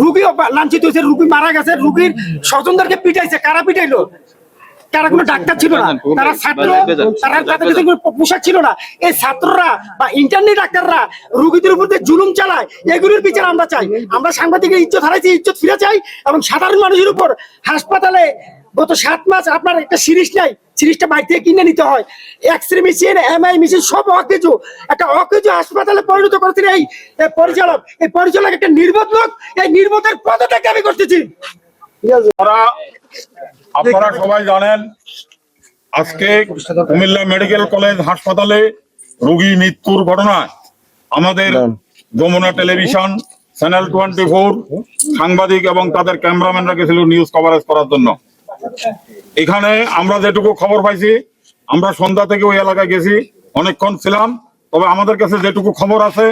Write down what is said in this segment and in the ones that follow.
রুগী লাঞ্ছিত হয়েছে, রুগী মারা গেছে, রুগীর স্বজনদেরকে পিটাইছে। কারা পিটাইলো? তারা কোনো ডাক্তার ছিল না? তারা ছাত্র, তারা তাদের পোশাক ছিল না। এই ছাত্ররা বা ইন্টারনেট ডাক্তাররা রুগীদের উপর জুলুম চালায়, এগুলির বিচার আমরা চাই। আমরা সাংবাদিকের ইজ্জত হারাইছি, ইজ্জত ফিরে চাই এবং সাধারণ মানুষের উপর হাসপাতালে গত সাত মাস আপনার একটা সিরিজ নাই সিরিজটা বাইরে থেকে কিনে নিতে হয়। X ray machine MI machine সব অকেজো। একটা অকেজো হাসপাতালে পরিণত করেছেন এই এই পরিচালক। এই পরিচালক একটা নির্বোধ লোক। এই নির্বোধের পদত্যাগ আমি করতেছি। আপনারা আপনারা সবাই জানেন আজকে কুমিল্লা মেডিকেল কলেজ হাসপাতালে রোগী মৃত্যুর ঘটনায় আমাদের Jamuna television channel twenty four সাংবাদিক এবং তাদের ক্যামেরাম্যানরা গেছিল নিউজ কভারেজ করার জন্য। এখানে আমরা যেটুকু খবর পাইছি, আমরা সন্ধ্যা থেকে ওই এলাকায় গেছি, অনেকক্ষণ ছিলাম। তবে আমাদের কাছে যেটুকু খবর আছে,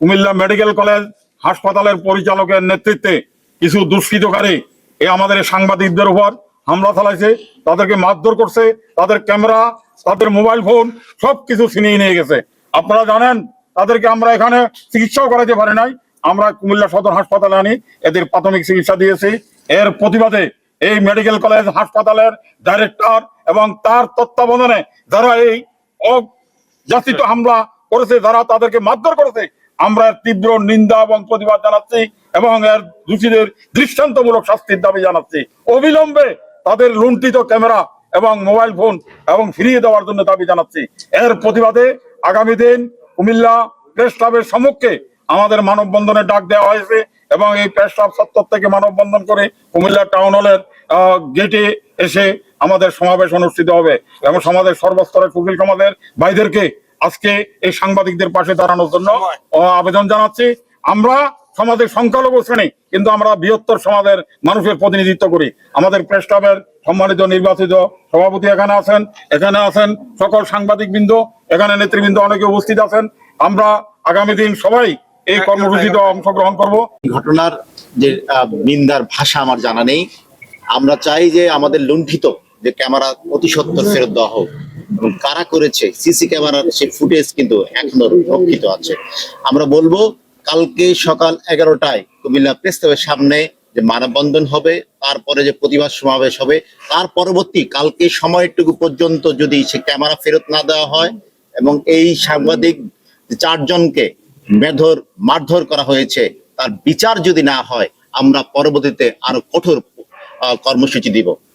কুমিল্লা মেডিকেল কলেজ হাসপাতালের পরিচালকের নেতৃত্বে কিছু দুষ্কৃতকারী এই আমাদের সাংবাদিকদের উপর হামলা চালাইছে, তাদেরকে মারধর করছে, তাদের ক্যামেরা, তাদের মোবাইল ফোন, সবকিছু ছিনিয়ে নিয়ে গেছে। আপনারা জানেন, তাদেরকে আমরা এখানে চিকিৎসাও করাতে পারি নাই। আমরা কুমিল্লা সদর হাসপাতালে আনি, এদের প্রাথমিক চিকিৎসা দিয়েছি। এর প্রতিবাদে এই মেডিকেল কলেজ হাসপাতালের ডাইরেক্টর এবং তার তত্ত্বাবধানে যারা এই অযাচিত হামলা করেছে যারা তাদেরকে মারধর করেছে আমরা এর তীব্র নিন্দা এবং প্রতিবাদ জানাচ্ছি এবং এর দোষীদের দৃষ্টান্তমূলক শাস্তির দাবি জানাচ্ছি। অবিলম্বে তাদের লুণ্ঠিত ক্যামেরা এবং মোবাইল ফোন এবং ফিরিয়ে দেওয়ার জন্য দাবি জানাচ্ছি। এর প্রতিবাদে আগামী দিন কুমিল্লা প্রেস ক্লাবের সম্মুখে আমাদের মানববন্ধনের ডাক দেওয়া হয়েছে এবং এই প্রেস চত্বর থেকে মানববন্ধন করে কুমিল্লা টাউন হলের গেটে এসে আমাদের সমাবেশ অনুষ্ঠিত হবে। এবং সমাজের সর্বস্তরের কুকিল সমাজের ভাইদেরকে আজকে এই সাংবাদিকদের পাশে দাঁড়ানোর জন্য আবেদন জানাচ্ছি। আমরা সমাজের সংখ্যালঘু শ্রেণি, কিন্তু আমরা বৃহত্তর সমাজের মানুষের প্রতিনিধিত্ব করি। আমাদের প্রেস ক্লাবের সম্মানিত নির্বাচিত সভাপতি এখানে আছেন এখানে আছেন সকল সাংবাদিক বৃন্দ এখানে নেতৃবৃন্দ অনেকে উপস্থিত আছেন। আমরা আগামী দিন সবাই এই কর্মসূচিতে অংশগ্রহণ করব। ঘটনার যে নিন্দার ভাষা আমার জানা নেই। আমরা চাই যে আমাদের লুণ্ঠিত যে ক্যামেরা অতি সত্তর ফেরত দেওয়া হোক এবং কারা করেছে, সিসি ক্যামেরার সেই ফুটেজ কিন্তু এখনও রক্ষিত আছে। আমরা বলব, কালকে সকাল এগারোটায় কুমিল্লা প্রেস ক্লাবের সামনে যে মানববন্ধন হবে, তারপরে যে প্রতিবাদ সমাবেশ হবে, তার পরবর্তী কালকে সময়টুকু পর্যন্ত যদি সে ক্যামেরা ফেরত না দেওয়া হয় এবং এই সাংবাদিক চারজনকে মেধর, মারধর করা হয়েছে। তার বিচার যদি না হয়, আমরা পরবর্তীতে আরও কঠোর কর্মসূচি দিব।